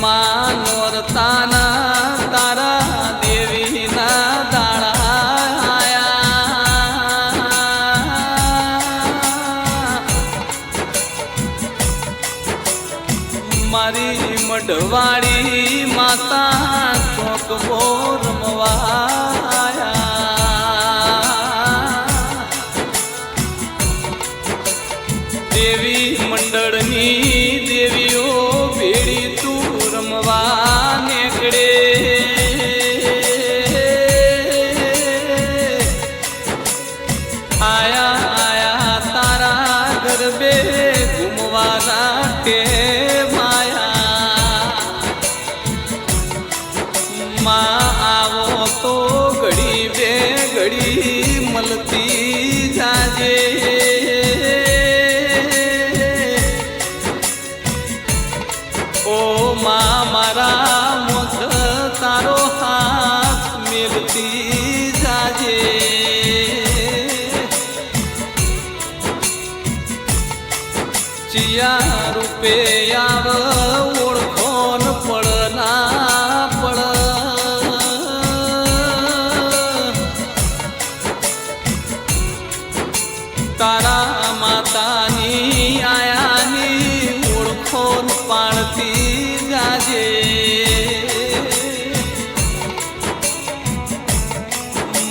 માં નોરતાના તારા દેવીના દાડા મારી મઢવાડી માતા ચોક રમવાયા દેવી મંડળની આયા આયા ચિયા રૂપે આવ ઓળખોન પડના પડ તારા માતાની આયાની ઓળખોન પાડતી જાજે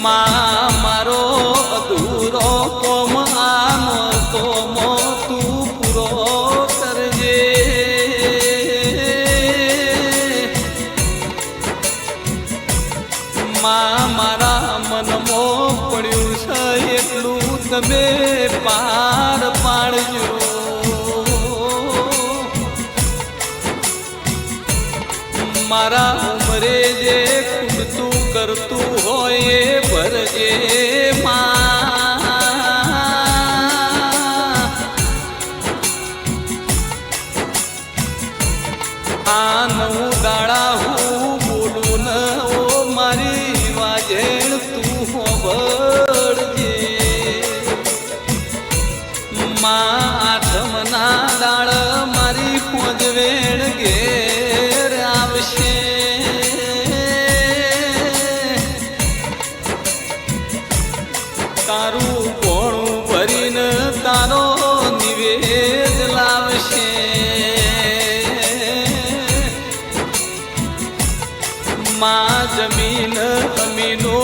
મા મારો અધૂરો માં મારા મનમાં પડ્યું છે એટલું તમે પાર પાડજો. મારા ઉમરે જે ખૂટતું કરતું હોય એ ભરજે આ મા આઠમના દાળ મારી પોજવેણ ઘેર આવશે. તારું કોણું ભરીને તારો નિવેદ લાવશે. માં જમીન અમીનો